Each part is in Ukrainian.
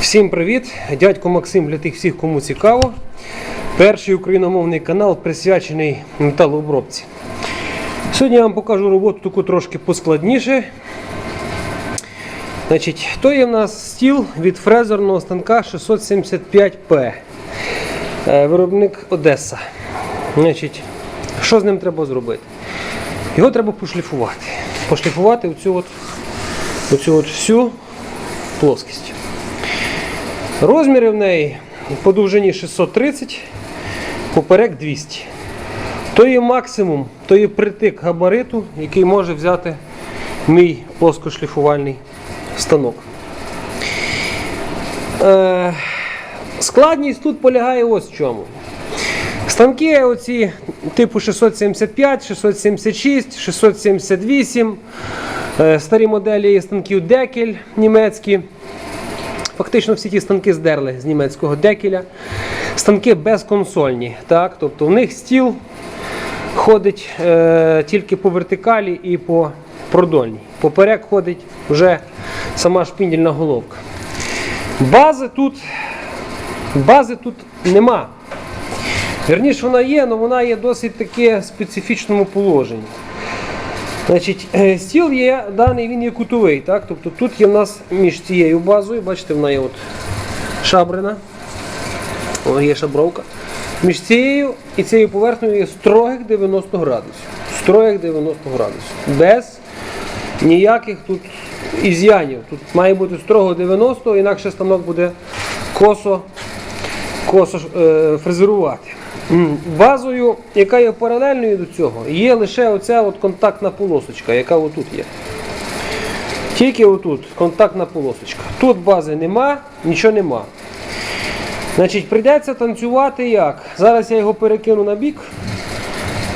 Всім привіт! Дядько Максим для тих всіх, кому цікаво. Перший україномовний канал присвячений металообробці. Сьогодні я вам покажу роботу таку трошки поскладніше. Значить, то є в нас стіл від фрезерного станка 675P. Е, Виробник Одеса. Значить, що з ним треба зробити? Його треба пошліфувати. Пошліфувати оцю от, оцю от всю плоскість. Розміри в неї по довжині 630, поперек 200. То є максимум, то є притик габариту, який може взяти мій плоскошліфувальний станок. Е, складність тут полягає ось в чому. Станки оці типу 675, 676, 678, е, старі моделі є станків Декель німецькі. Фактично всі ті станки здерли з німецького декеля. Станки безконсольні. Так? Тобто в них стіл ходить е, тільки по вертикалі і по продольній. Поперек ходить вже сама шпіндільна головка. Бази тут, бази тут нема. Вірніше вона є, але вона є досить таке специфічному положенні. Значить, е, стіл є даний, він є кутовий. Так? Тобто тут є в нас між цією базою, бачите, вона є от шабрина. О, є шабровка. Між цією і цією поверхнею є строгих 90 градусів. Строгих 90 градусів. Без ніяких тут ізянів. Тут має бути строго 90, інакше станок буде косо, косо е, фрезерувати. Базою, яка є паралельною до цього, є лише оця от контактна полосочка, яка отут є. Тільки отут контактна полосочка. Тут бази нема, нічого нема. Значить, прийдеться танцювати як? Зараз я його перекину на бік,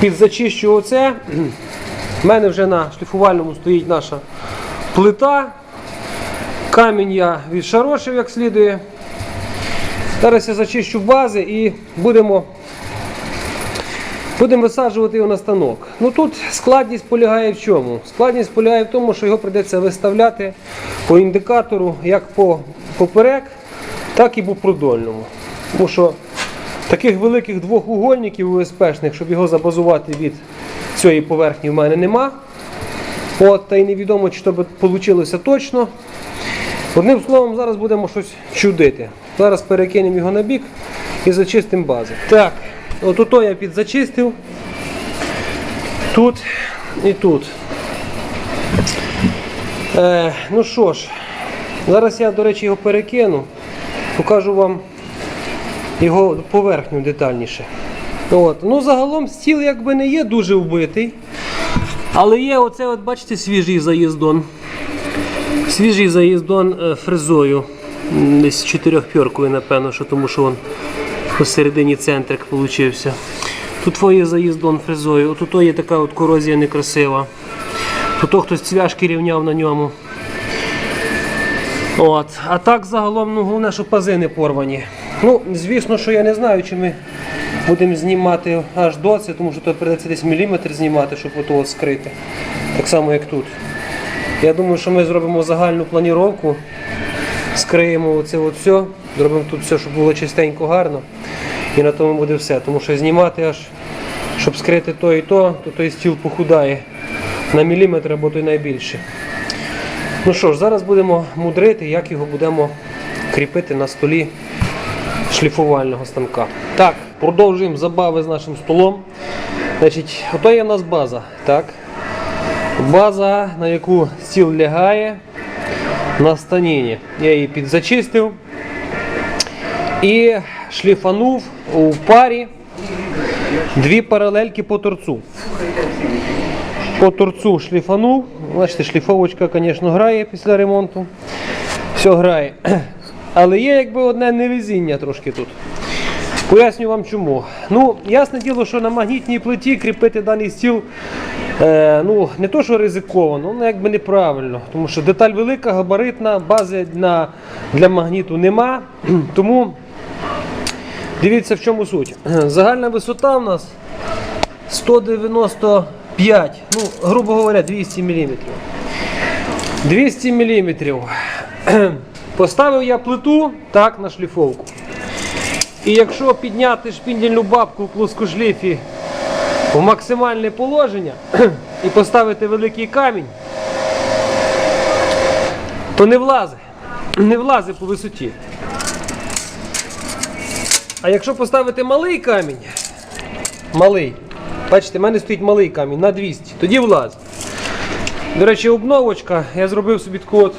підзачищу оце. У мене вже на шліфувальному стоїть наша плита. Камінь я відшарошив як слідує. Зараз я зачищу бази і будемо, будемо висаджувати його на станок. Ну Тут складність полягає в чому? Складність полягає в тому, що його прийдеться виставляти по індикатору як по поперек, так і по продольному. Тому що таких великих двох угольників УСПшних, щоб його забазувати від цієї поверхні, в мене нема. От, та й невідомо, чи то би вийшло точно. Одним словом, зараз будемо щось чудити. Зараз перекинемо його на бік і зачистимо бази. Так, от ото я підзачистив. Тут і тут. Е, ну що ж, зараз я, до речі, його перекину, покажу вам його поверхню детальніше. От. Ну, загалом стіл якби не є дуже вбитий. Але є оце, от бачите, свіжий заїздон. Свіжий заїздон е, фрезою. Десь чотирьохпьоркою, напевно, що тому що він посередині центрик получився. Тут є заїздон фрезою. От тут є така от корозія некрасива. Тут хтось цвяшки рівняв на ньому. От. А так загалом, ну, головне, що пази не порвані. Ну, звісно, що я не знаю, чи ми будемо знімати аж до тому що тут придеться десь міліметр знімати, щоб ото от скрити. Так само, як тут. Я думаю, що ми зробимо загальну планіровку, скриємо оце от все, зробимо тут все, щоб було чистенько, гарно. І на тому буде все. Тому що знімати аж, щоб скрити то і то, то той стіл похудає на міліметр або то й найбільше. Ну що ж, зараз будемо мудрити, як його будемо кріпити на столі шліфувального станка. Так, продовжуємо забави з нашим столом. Значить, ото є в нас база. Так? База, на яку стіл лягає на станіні. Я її підзачистив і шліфанув у парі дві паралельки по торцу. По торцу шліфанув. Бачите, шліфовочка, звісно, грає після ремонту. Все грає. Але є якби одне невезіння трошки тут. Поясню вам чому. Ну, ясне діло, що на магнітній плиті кріпити даний стіл е, ну, не то, що ризиковано, ну якби неправильно. Тому що деталь велика, габаритна, бази на, для магніту нема. Тому дивіться в чому суть. Загальна висота в нас 195, ну, грубо говоря, 200 мм. 200 мм. Поставив я плиту так на шліфовку. І якщо підняти шпіндільну бабку в плоскошліфі в максимальне положення і поставити великий камінь, то не влазить. Не влазить по висоті. А якщо поставити малий камінь, малий, бачите, в мене стоїть малий камінь на 200, тоді влазить. До речі, обновочка, я зробив собі таку от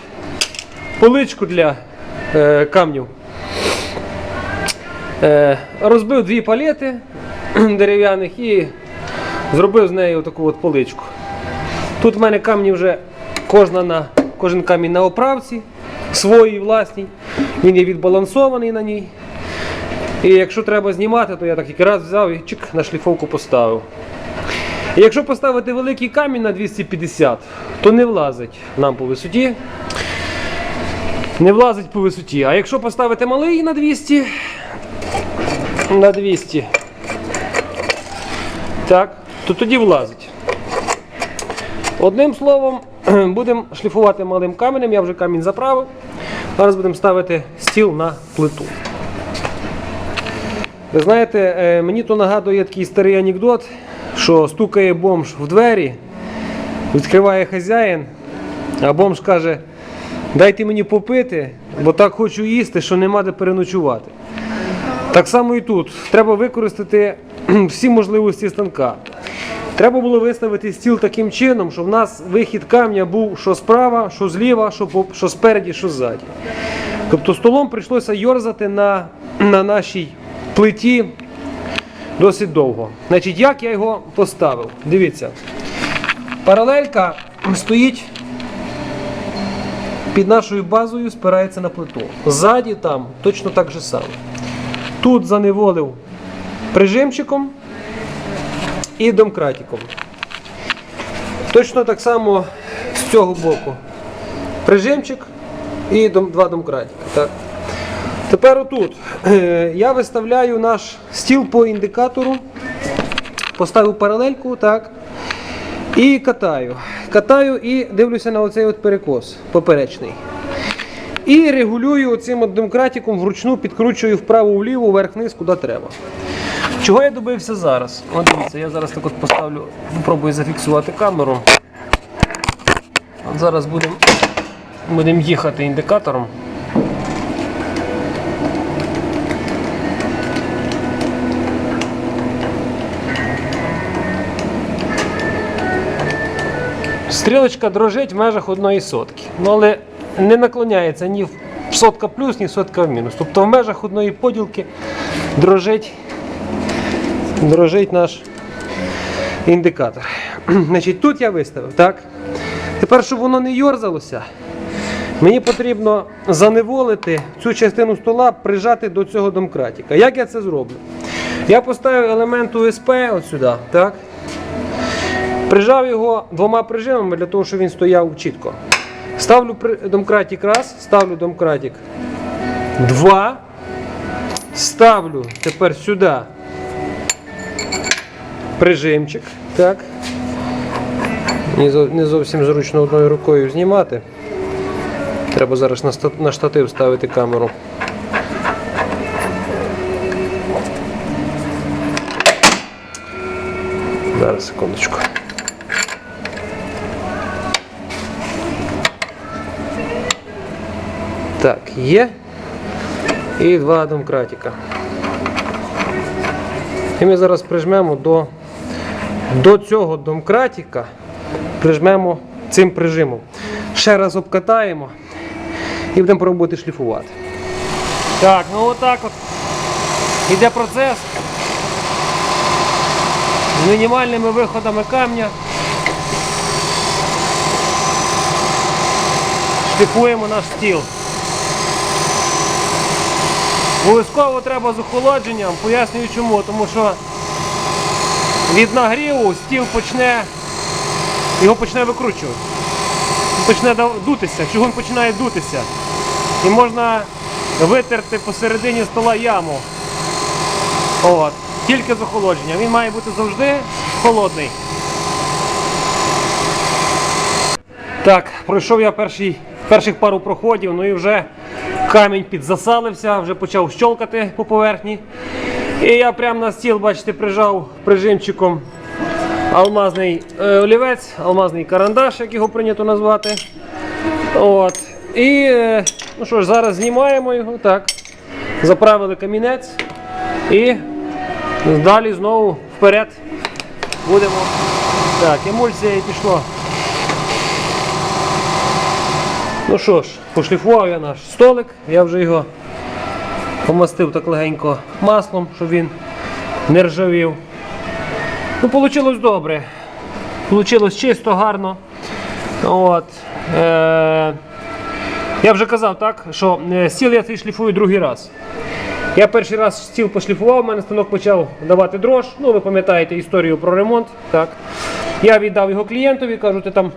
поличку для е, камнів. Е, розбив дві палети дерев'яних і зробив з нею таку от поличку. Тут в мене камні вже кожна на, кожен камінь на оправці, свої власні. Він є відбалансований на ній. І якщо треба знімати, то я так тільки раз взяв і чик на шліфовку поставив. І якщо поставити великий камінь на 250, то не влазить нам по висоті. Не влазить по висоті. А якщо поставити малий на 200, на 200, так, то тоді влазить. Одним словом, будемо шліфувати малим каменем, я вже камінь заправив. Зараз будемо ставити стіл на плиту. Ви знаєте, е, мені то нагадує такий старий анекдот, що стукає бомж в двері, відкриває хазяїн, а бомж каже, дайте мені попити, бо так хочу їсти, що нема де переночувати. Так само і тут. Треба використати всі можливості станка. Треба було виставити стіл таким чином, щоб в нас вихід камня був що справа, що зліва, що, по- що спереді, що ззаді. Тобто столом прийшлося йорзати на, на нашій плиті досить довго. Значить, як я його поставив? Дивіться. Паралелька стоїть під нашою базою, спирається на плиту. Ззаді там точно так же само. Тут заневолив прижимчиком і домкратиком. Точно так само з цього боку. Прижимчик і два домкратика. Тепер отут е, я виставляю наш стіл по індикатору, поставив паралельку, так. І катаю. Катаю і дивлюся на оцей от перекос поперечний. І регулюю цим от домкратиком вручну підкручую вправо-вліво, вверх-вниз, куди треба. Чого я добився зараз? От дивіться, я зараз так от поставлю, спробую зафіксувати камеру. От зараз будемо будем їхати індикатором. Стрілочка дрожить в межах одної сотки. Ну, але не наклоняється ні в сотка плюс, ні в сотка в мінус. Тобто в межах одної поділки дрожить, дрожить наш індикатор. Значить, тут я виставив, так? Тепер, щоб воно не йорзалося, мені потрібно заневолити цю частину стола, прижати до цього домкратика. Як я це зроблю? Я поставив елемент УСП от сюди, так? Прижав його двома прижимами для того, щоб він стояв чітко. Ставлю домкратик раз, ставлю домкратик два. Ставлю тепер сюди прижимчик. Так. Не зовсім зручно одною рукою знімати. Треба зараз на штатив ставити камеру. Зараз секундочку. Є. І два домкратика. І ми зараз прижмемо до, до цього домкратика, прижмемо цим прижимом. Ще раз обкатаємо і будемо пробувати шліфувати. Так, ну отак от іде процес з мінімальними виходами камня. Шліфуємо наш стіл. Обов'язково треба з охолодженням, пояснюю чому, тому що від нагріву стіл почне, його почне викручувати. Почне дутися, чугун починає дутися. І можна витерти посередині стола яму. От. Тільки з охолодженням. Він має бути завжди холодний. Так, пройшов я перший, перших пару проходів, ну і вже камінь підзасалився, вже почав щолкати по поверхні. І я прямо на стіл, бачите, прижав прижимчиком алмазний е, олівець, алмазний карандаш, як його прийнято назвати. От. І е, ну що ж, зараз знімаємо його, так. Заправили камінець і далі знову вперед будемо. Так, емульсія і пішло. Ну що ж, пошліфував я наш столик, я вже його помастив так легенько маслом, щоб він не ржавів. Ну, вийшло добре. Получилось чисто, гарно. От. Е- я вже казав, так, що е, стіл я цей шліфую другий раз. Я перший раз стіл пошліфував, у мене станок почав давати дрож. Ну, ви пам'ятаєте історію про ремонт. Так. Я віддав його клієнтові, кажу, ти там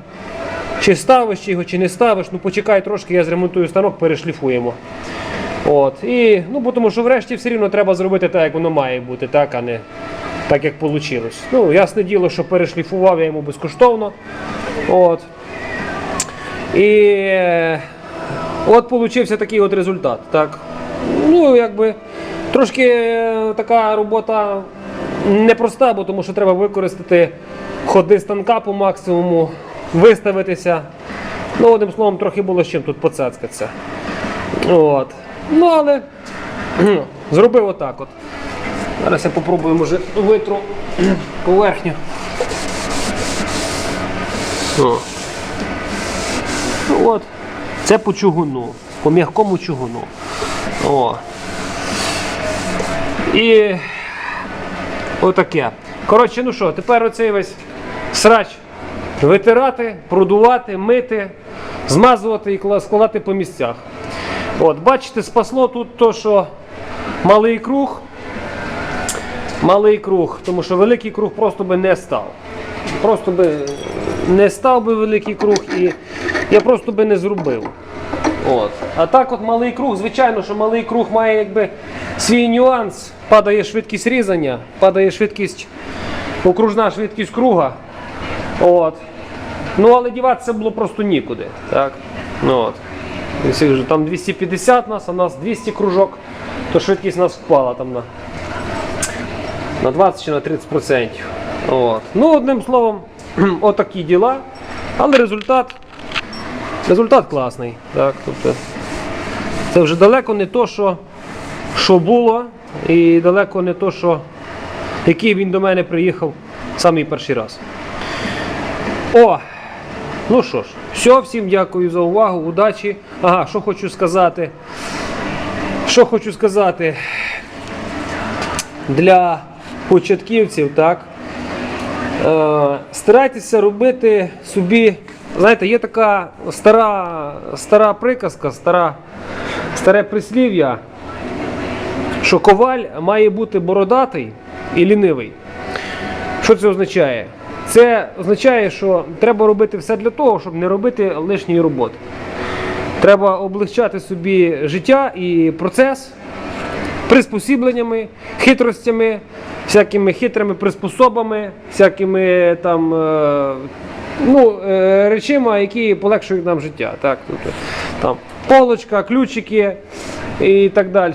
чи ставиш його, чи не ставиш. Ну почекай трошки, я зремонтую станок, перешліфуємо. От. І, ну, тому що врешті все рівно треба зробити так, як воно має бути, так, а не так, як вийшло. Ну, ясне діло, що перешліфував я йому безкоштовно. От. І от получився такий от результат. Так. Ну, якби трошки е, така робота непроста, бо тому що треба використати ходи станка по максимуму, виставитися. Ну, одним словом, трохи було з чим тут поцацькатися. От. Ну, але зробив отак от. Зараз я попробую, може, витру поверхню. О. Ну, От. Це по чугуну, по м'якому чугуну. О. І отаке. Коротше, ну що, тепер оцей весь срач витирати, продувати, мити, змазувати і складати по місцях. От, бачите, спасло тут то, що малий круг. Малий круг, тому що великий круг просто би не став. Просто би не став би великий круг і я просто би не зробив. От. А так от малий круг, звичайно, що малий круг має якби свій нюанс. Падає швидкість різання, падає швидкість, окружна швидкість круга. От. Ну, але діватися було просто нікуди. Так? Ну, от. Там 250 нас, а нас 200 кружок, то швидкість нас впала там на, на 20 чи на 30%. От. Ну, одним словом, отакі діла. Але результат, результат класний. Так? Тобто, це вже далеко не то, що, що було, і далеко не то, що, який він до мене приїхав самий перший раз. О! Ну що ж, все, всім дякую за увагу, удачі. Ага, що хочу сказати. Що хочу сказати для початківців, так? Е, старайтеся робити собі. Знаєте, є така стара, стара приказка, стара, старе прислів'я, що коваль має бути бородатий і лінивий. Що це означає? Це означає, що треба робити все для того, щоб не робити лишньої роботи. Треба облегчати собі життя і процес приспосібленнями, хитростями, всякими хитрими приспособами, всякими там е, ну, е, речима, які полегшують нам життя. Так? Тобто, там, полочка, ключики і так далі.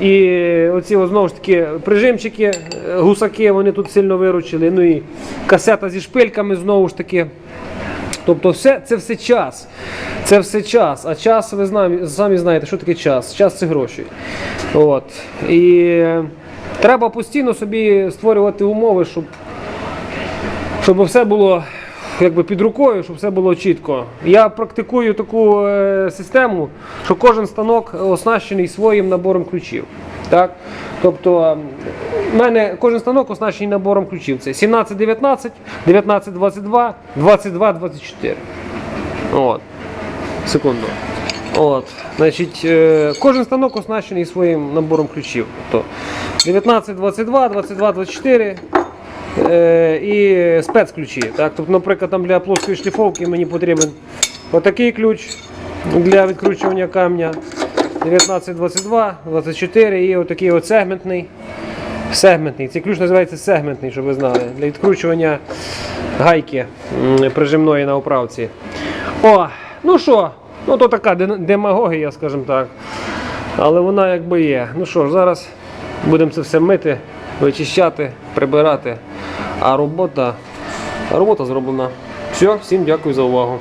І оці знову ж таки прижимчики, е, гусаки, вони тут сильно виручили. Ну і касета зі шпильками знову ж таки. Тобто все, це все час. Це все час. А час, ви знаєте, самі знаєте, що таке час. Час це гроші. От. І е, треба постійно собі створювати умови, щоб, щоб все було якби, під рукою, щоб все було чітко. Я практикую таку е, систему, що кожен станок оснащений своїм набором ключів. Так? Тобто в мене кожен станок оснащений набором ключів. Це 17-19, 19-22, 22-24. От. Секунду. От. Значить, е, кожен станок оснащений своїм набором ключів. Тобто 19, 22, 22, 24 е, і спецключі. Так? Тобто, наприклад, там для плоскої шліфовки мені потрібен отакий ключ для відкручування камня. 19, 22, 24 і отакий от сегментний. Сегментний. Цей ключ називається сегментний, щоб ви знали, для відкручування гайки прижимної на оправці. О, ну що, ну то така демагогія, скажімо так. Але вона якби є. Ну що ж, зараз будемо це все мити, вичищати, прибирати. А робота, робота зроблена. Все, всім дякую за увагу.